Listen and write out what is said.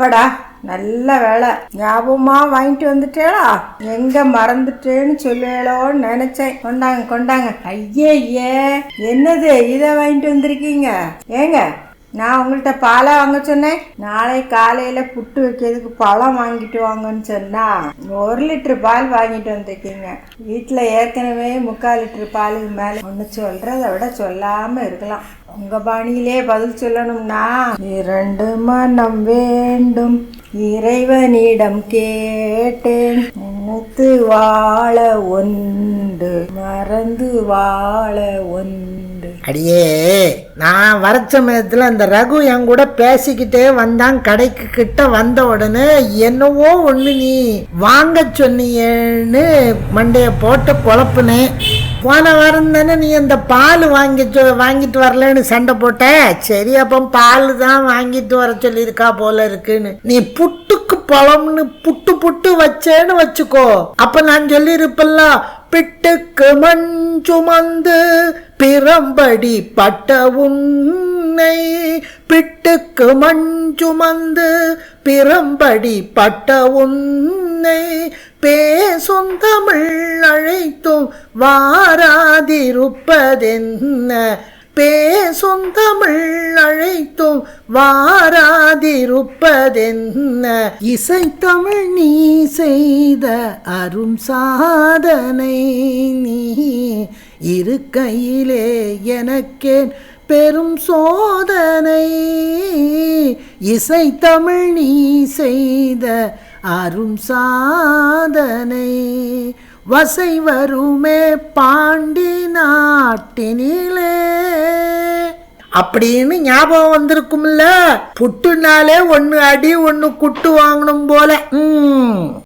அப்படா நல்ல வேலை ஞாபகமாக வாங்கிட்டு வந்துட்டேளா எங்கே மறந்துட்டேன்னு சொல்லுவேளோன்னு நினச்சேன். கொண்டாங்க கொண்டாங்க. ஐயே ஐயே என்னது? இதை வாங்கிட்டு வந்திருக்கீங்க? ஏங்க நான் உங்கள்கிட்ட பாலை வாங்க சொன்னேன். நாளை காலையில புட்டு வைக்கிறதுக்கு பழம் வாங்கிட்டு வாங்கன்னு சொன்னா ஒரு லிட்டர் பால் வாங்கிட்டு வந்திருக்கீங்க. வீட்டில் ஏற்கனவே முக்கால் லிட்டர் பாலுக்கு மேலே. ஒன்று சொல்றதை விட சொல்லாம இருக்கலாம். உங்க பாணியிலே பதில் சொல்லணும்னா இரண்டு மனம் வேண்டும். இறைவனிடம் கேட்டேன். நினைத்து வாழ ஒன்று மறந்து வாழ ஒன்று அடியே நான் வர சமயத்தில் அந்த ரகு என் கூட பேசிக்கிட்டே வந்தான். கடைக்கு கிட்ட வந்த உடனே என்னவோ ஒன்று நீ வாங்க சொன்னியேன்னு மண்டைய போட்டு குழப்புனேன். போன வாரம் தானே நீ அந்த பால் வாங்கி சொ- வாங்கிட்டு வரலன்னு சண்டை போட்ட? சரி அப்போ பால் தான் வாங்கிட்டு வர சொல்லியிருக்கா போல இருக்குன்னு. நீ புட்டுக்கு பழம்னு புட்டு புட்டு வச்சேன்னு வச்சுக்கோ. அப்ப நான் சொல்லியிருப்பல்ல பிட்டுக்கு மண் சுமந்து பிறம்படி பட்ட உன்னை. பிட்டுக்கு மண் சுமந்து பிறம்படி பட்ட உன்னை உன்னை பேசும் தமிழ் அழைத்தும் வாராதிருப்பதென்ன? பேசும் தமிழ் அழைத்தும் வாராதிருப்பதென்ன? இசை தமிழ் நீ செய்த அரும் சாதனை நீ இருக்கையிலே எனக்கேன் பெரும் சோதனை. இசை தமிழ் நீ செய்த அரும் சாதனை. வசை வருமே பாண்டி நாட்டினிலே. அப்படின்னு ஞாபகம் வந்திருக்கும்ல. புட்டுனாலே ஒன்று அடி ஒன்று குட்டு வாங்கணும் போல. ம்.